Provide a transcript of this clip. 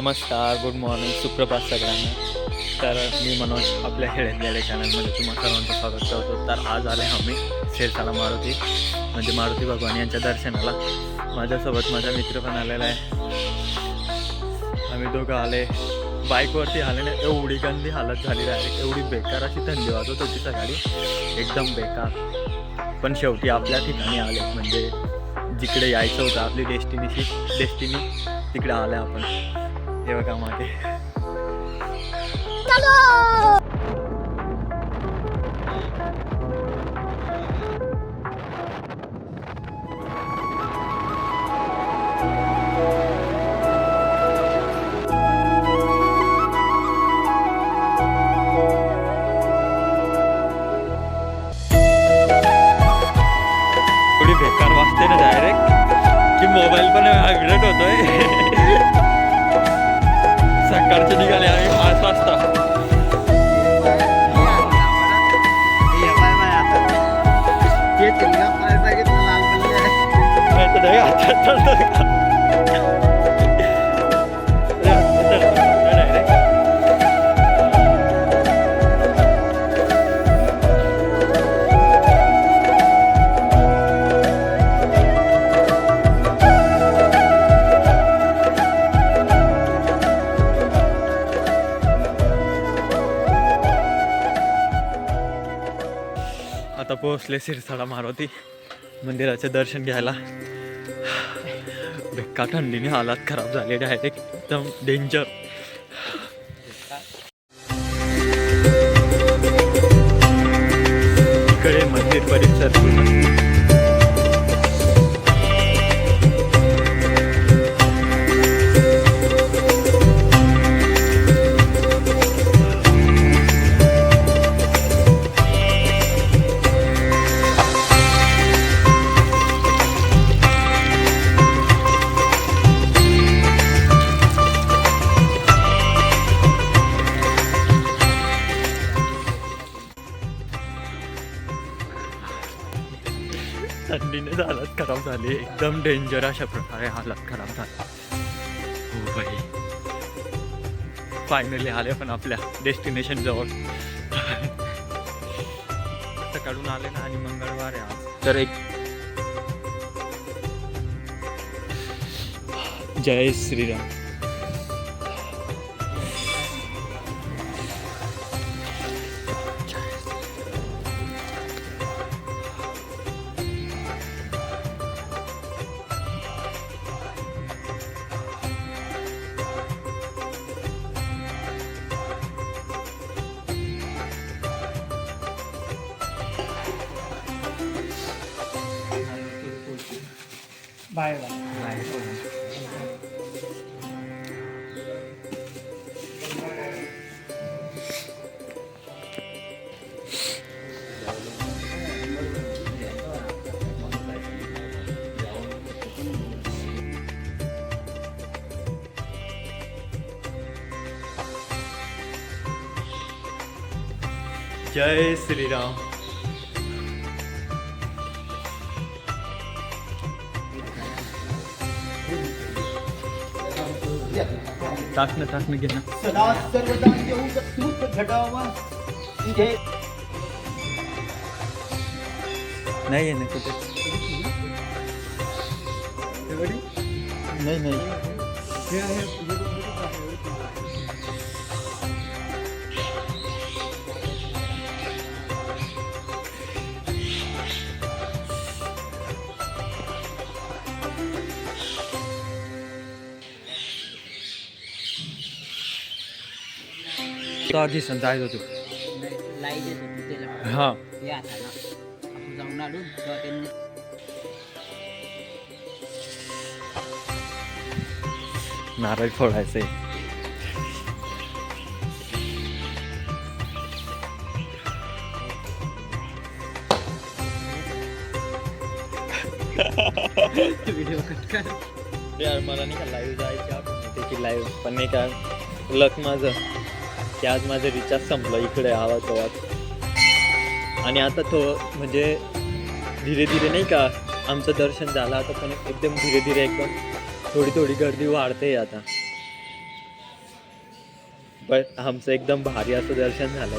नमस्कार good morning सुप्रभात सगळ्यांना. तर मी मनोज आपल्या खेळलेल्या चॅनलमध्ये तुम्हा सर्वांचं स्वागत करतो. तर आज आले आम्ही शेरसाला मारुती म्हणजे मारुती भगवान यांच्या दर्शनाला. माझ्यासोबत माझा मित्र पण आलेला आहे. आम्ही दोघं आले. बाईकवरती आले ना एवढी गंदी हालत झाली डायरेक्ट एवढी बेकार अशी थंडी वाजत होती सकाळी. एकदम बेकार. पण शेवटी आपल्या ठिकाणी आले म्हणजे जिकडे यायचं होतं आपली डेस्टिनीशी डेस्टिनी तिकडे आले आपण. हे बघा मागे. थोडी बेकार वाजते ना डायरेक्ट की मोबाईल पण अपडेट होतोय. सकाळचे निघाले आम्ही पाच वाजता. नाही तर आता पोहोचले सिरसाळा मारुती मंदिराचे दर्शन घ्यायला. बेक्का थंडीने हालात खराब झाले डायरेक्ट एकदम डेंजर इकडे मंदिर परिसर. थंडीने हालत खराब झाली. एकदम डेंजर अशा प्रकारे हालत खराब झाला. हो फायनली आले पण आपल्या डेस्टिनेशन जवळ. सकाळून आले ना आणि मंगळवार आहे आज. तर एक जय श्रीराम. बाय बाय जय श्रीराम टाकणं टाकणं घे ना. सदा सर्वदा येऊ घडावा तुझे नाही आहे ना कुठे? नाही नाही. तो आधी जायचं होतो लाइट येत होती त्याला हा. हे आता ना आपण जाऊन आलो तेव्हा त्यांनी नारळ फोडायचे व्हिडिओ कट कर यार मला नाही का लाईव्ह जायची आपण त्याची लाईव्ह पण नाही का लक माझं. की आज माझं रिचार्ज संपलं इकडे आवाज आवाज आणि आता तो म्हणजे धीरे धीरे नाही का आमचं दर्शन झालं आता पण एकदम धीरे धीरे एकदम थोडी थोडी गर्दी वाढते आता. पण आमचं एकदम भारी असं दर्शन झालं